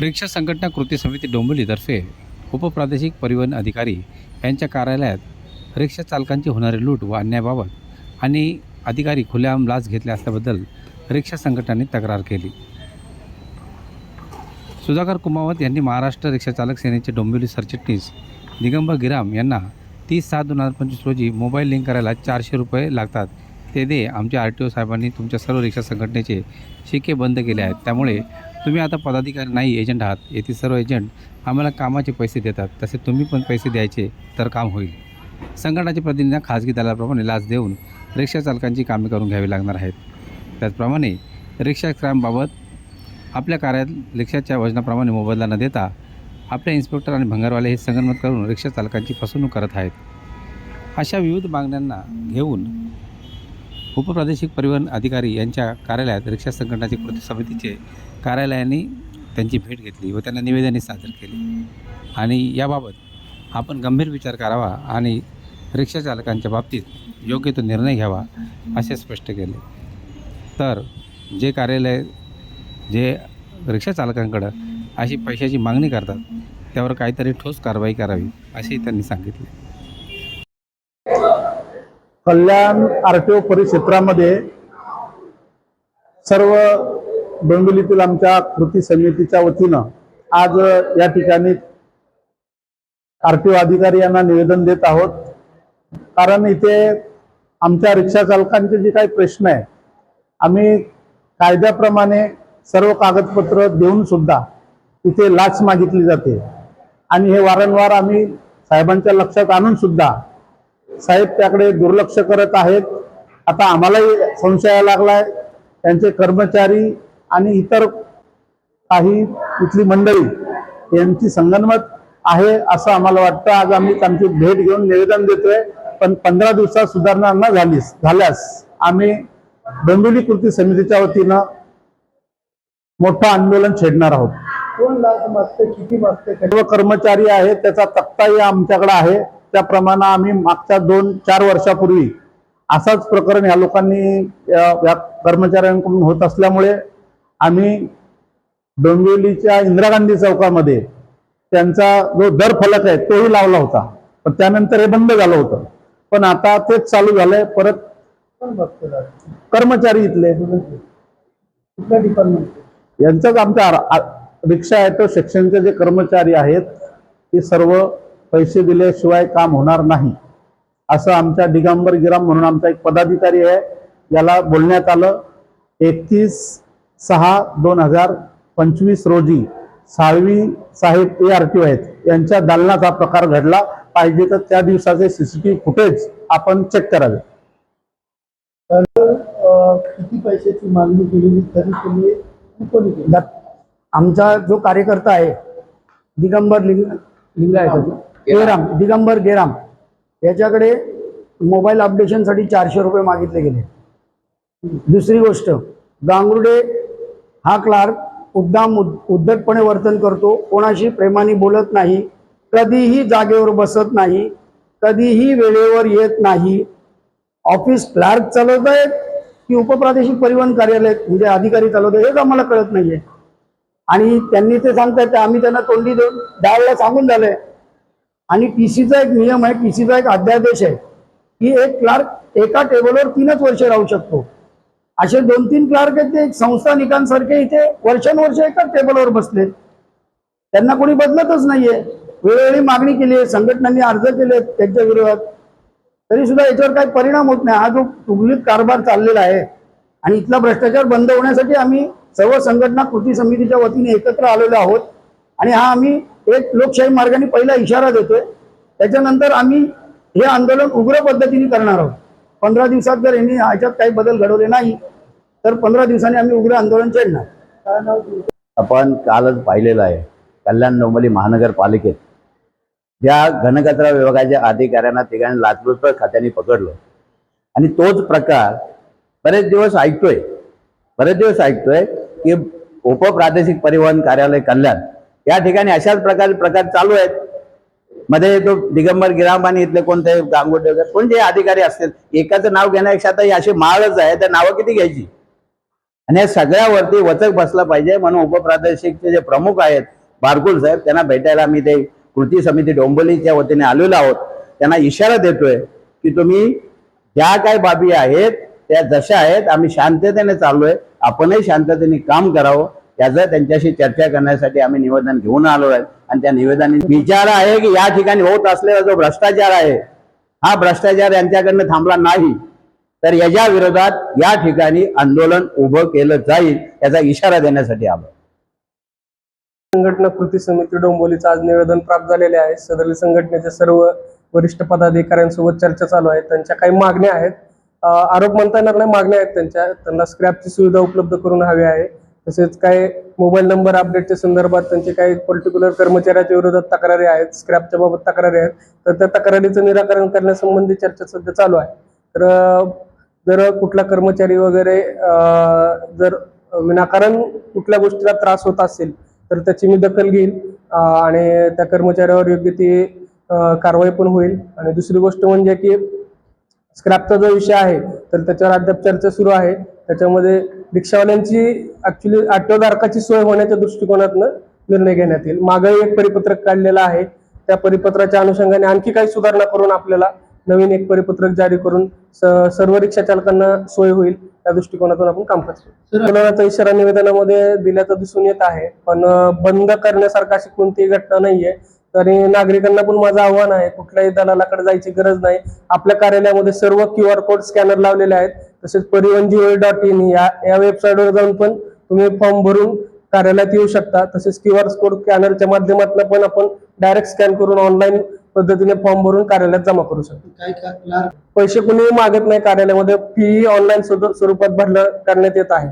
रिक्षा संघटना कृती समिती डोंबिवलीतर्फे उपप्रादेशिक परिवहन अधिकारी यांच्या कार्यालयात रिक्षा चालकांची होणारी लूट व अन्यायाबाबत आणि अधिकारी खुलेआम लाच घेतल्या असल्याबद्दल रिक्षा संघटनांनी तक्रार केली. सुधाकर कुमावत यांनी महाराष्ट्र रिक्षा चालक सेनेचे डोंबिवली सरचिटणीस दिगंबर गिराम यांना तीस सात दोन हजार पंचवीस रोजी मोबाईल लिंक करायला चारशे रुपये लागतात. ते दे आमच्या आर टी ओ साहेबांनी तुमच्या सर्व रिक्षा संघटनेचे शिक्के बंद केले आहेत. त्यामुळे तुम्ही आता पदाधिकारी नाही एजंट आहात. येथे सर्व एजंट आम्हाला कामाचे पैसे देतात. तसे तुम्ही पण पैसे द्यायचे तर काम होईल. संघटनाचे प्रतिनिधींना खाजगी दलाप्रमाणे लाच देऊन रिक्षा चालकांची कामे करून घ्यावी लागणार आहेत. त्याचप्रमाणे रिक्षाक्रमबाबत आपल्या कार्यात रिक्षाच्या वजनाप्रमाणे मोबदला न देता आपल्या इन्स्पेक्टर आणि भंगारवाले हे संगनमत करून रिक्षा चालकांची फसवणूक करत आहेत. अशा विविध मागण्यांना घेऊन उपप्रादेशिक परिवहन अधिकारी यांच्या कार्यालयात रिक्षा संघटनाचे कृती समितीचे कार्यालयाने त्यांची भेट घेतली व त्यांना निवेदने सादर केली. आणि याबाबत आपण गंभीर विचार करावा आणि रिक्षा चालकांच्या बाबतीत योग्य तो निर्णय घ्यावा असे स्पष्ट केले. तर जे कार्यालय जे रिक्षा चालकांकडं अशी पैशाची मागणी करतात त्यावर काहीतरी ठोस कारवाई करावी असेही त्यांनी सांगितले. कल्याण आरटीओ परिक्षेत्रामध्ये सर्व डोंबिवलीतील आमच्या कृती समितीच्या वतीनं आज या ठिकाणी आरटीओ अधिकारी यांना निवेदन देत आहोत. कारण इथे आमच्या रिक्षा चालकांचे जे काही प्रश्न आहे आम्ही कायद्याप्रमाणे सर्व कागदपत्र देऊन सुद्धा इथे लाच मागितली जाते. आणि हे वारंवार आम्ही साहेबांच्या लक्षात आणून सुद्धा साहेब त्याकडे दुर्लक्ष करत आहेत. आता आम्हालाही संशय लागलाय. त्यांचे कर्मचारी आणि इतर काही इथली मंडळी यांची संगनमत आहे असं आम्हाला वाटतं. आज आम्ही त्यांची भेट घेऊन निवेदन देतोय. पण पंधरा दिवसात सुधारणा न झालीस झाल्यास आम्ही डोंबिवली कृती समितीच्या वतीनं मोठं आंदोलन छेडणार आहोत. कोण लाच मागते किती मागते? सर्व कर्मचारी आहेत त्याचा तक्ताही आमच्याकडे आहे. त्याप्रमाणे आम्ही मागच्या दोन चार वर्षापूर्वी असाच प्रकरण या लोकांनी या कर्मचाऱ्यांकडून होत असल्यामुळे आम्ही डोंबिवलीच्या इंदिरा गांधी चौकामध्ये त्यांचा जो दर फलक आहे तोही लावला होता. पण त्यानंतर हे बंद झालं होतं. पण आता तेच चालू झालंय. परत? कर्मचारी इथले. यांचंच आमच्या आ- आ- रिक्षा ॲटो सेक्शनचे जे कर्मचारी आहेत ते सर्व पैसे दिल्याशिवाय काम होणार नाही. असं आमच्या दिगंबर गिराम म्हणून आमचा एक पदाधिकारी आहे. याला बोलण्यात आलं. एकतीस सहा दोन हजार पंचवीस रोजी साळवी साहेब ए आर टी आहेत. यांच्या दालनात हा प्रकार घडला. पाहिजे तर त्या दिवसाचे सीसीटीव्ही फुटेज आपण चेक करावे. किती पैशाची मागणी केलेली तरी तुम्ही आमचा जो कार्यकर्ता आहे दिगंबर लिंग लिंगायत गेराम. दिगंबर गेराम. याच्याकडे मोबाईल अपडेशनसाठी चारशे रुपये मागितले गेले. दुसरी गोष्ट गांगुर्डे हा क्लार्क उद्दाम उद- उद्धटपणे वर्तन करतो. कोणाशी प्रेमाने बोलत नाही कधीही जागेवर बसत नाही कधीही वेळेवर येत नाही. ऑफिस क्लार्क चालवत आहेत की उपप्रादेशिक परिवहन कार्यालय म्हणजे अधिकारी चालवत आहेत हेच आम्हाला कळत नाहीये. आणि त्यांनी ते सांगतायत ते आम्ही त्यांना तोंडी देऊन द्यायला सांगून झालंय. आणि टीसीचा एक नियम आहे टीसीचा एक अध्यादेश आहे की एक क्लार्क एका टेबलवर तीनच वर्ष राहू शकतो. असे दोन तीन क्लार्क आहेत ते एक संस्थानिकांसारखे इथे वर्षानुवर्ष एकाच टेबलवर बसलेत त्यांना कोणी बदलतच नाहीये. वेळोवेळी मागणी केली आहे संघटनांनी अर्ज केले त्यांच्या विरोधात. तरी सुद्धा याच्यावर काही परिणाम होत नाही. हा जो तुगलीत कारभार चाललेला आहे आणि इथला भ्रष्टाचार बंद होण्यासाठी आम्ही सर्व संघटना कृती समितीच्या वतीने एकत्र आलेलो आहोत. आणि हा आम्ही एक लोकशाही मार्गाने पहिला इशारा देतोय. त्याच्यानंतर आम्ही हे आंदोलन उग्र पद्धतीने करणार आहोत. पंधरा दिवसात जर यांनी ह्याच्यात काही बदल घडवले नाही तर पंधरा दिवसांनी आम्ही उग्र आंदोलन छेडणार आपण कालच पाहिलेलं आहे कल्याण डोंबिवली महानगरपालिकेत. ज्या घनकचरा विभागाच्या अधिकाऱ्यांना तिघांनी लाचलुचपत खात्याने पकडलं. आणि तोच प्रकार बरेच दिवस ऐकतोय. बरेच दिवस ऐकतोय की उपप्रादेशिक परिवहन कार्यालय कल्याण या ठिकाणी अशाच प्रकारचे प्रकार चालू आहेत. मध्ये तो दिगंबर गिराम आणि इथले कोणते गांगोटे वगैरे कोण जे अधिकारी असतील एकाचं नाव घेण्यापेक्षा आता हे माळच आहे त्या नावं किती घ्यायची? आणि या सगळ्यावरती वचक बसला पाहिजे म्हणून उपप्रादेशिकचे जे प्रमुख आहेत बारकुल साहेब त्यांना भेटायला आम्ही ते कृती समिती डोंबोलीच्या वतीने आलेलो आहोत. त्यांना इशारा देतोय की तुम्ही ज्या काय बाबी आहेत त्या जशा आहेत आम्ही शांततेने चाललोय आपणही शांततेने काम करावं. त्याचं त्यांच्याशी चर्चा करण्यासाठी आम्ही निवेदन घेऊन आलो आहे. आणि त्या निवेदनाने विचार आहे की या ठिकाणी होत असलेला जो भ्रष्टाचार आहे हा भ्रष्टाचार यांच्याकडनं थांबला नाही. तर याच्या विरोधात या ठिकाणी आंदोलन उभं केलं जाईल याचा इशारा देण्यासाठी आलो. संघटना कृती समिती डोंबोलीचं आज निवेदन प्राप्त झालेले आहे. सदर संघटनेचे सर्व वरिष्ठ पदाधिकाऱ्यांसोबत चर्चा चालू आहे. त्यांच्या काही मागण्या आहेत. आरोप म्हणता येणार नाही मागण्या आहेत त्यांच्या. त्यांना स्क्रॅपची सुविधा उपलब्ध करून हवी आहे. तसेच काही मोबाईल नंबर अपडेटच्या संदर्भात त्यांचे काही पर्टिक्युलर कर्मचाऱ्याच्या विरोधात तक्रारी आहेत स्क्रॅपच्या बाबत तक्रारी आहेत. तर त्या तक्रारीचं निराकरण करण्यासंबंधी चर्चा सध्या चालू आहे. तर जर कुठला कर्मचारी वगैरे जर विनाकारण कुठल्या गोष्टीला त्रास होत असेल तर त्याची मी दखल घेईल आणि त्या कर्मचाऱ्यावर योग्य ती कारवाई पण होईल. आणि दुसरी गोष्ट म्हणजे की स्क्रॅपचा जो विषय आहे तर त्याच्यावर अद्याप चर्चा सुरू आहे. त्याच्यामध्ये रिक्षावाल्यांची ऍक्च्युली आठवधारकाची सोय होण्याच्या दृष्टिकोनातनं निर्णय घेण्यात येईल. मागही एक परिपत्रक काढलेलं आहे. त्या परिपत्राच्या अनुषंगाने आणखी काही सुधारणा करून आपल्याला नवीन एक परिपत्रक जारी करून सर्व रिक्षा चालकांना सोय होईल त्या दृष्टिकोनातून आपण काम करतो. आंदोलनाचा इशारा निवेदनामध्ये दिल्याचं दिसून येत आहे पण बंद करण्यासारखी अशी कोणतीही घटना नाहीये. तरी नागरिकांना पण माझं आव्हान आहे कुठल्याही दलालाकडे जायची गरज नाही. आपल्या कार्यालयामध्ये सर्व क्यू आर कोड स्कॅनर लावलेले आहेत. तसेच परिवहन जीओ डॉट इन या या वेबसाईटवर जाऊन पण तुम्ही फॉर्म भरून कार्यालयात येऊ शकता. तसेच क्यू आर कोड स्कॅनरच्या माध्यमातून पण आपण डायरेक्ट स्कॅन करून ऑनलाईन पद्धतीने फॉर्म भरून कार्यालयात जमा करू शकतो. पैसे कुणीही मागत नाही कार्यालयामध्ये. फी ऑनलाईन स्वरूपात भरलं करण्यात येत आहे.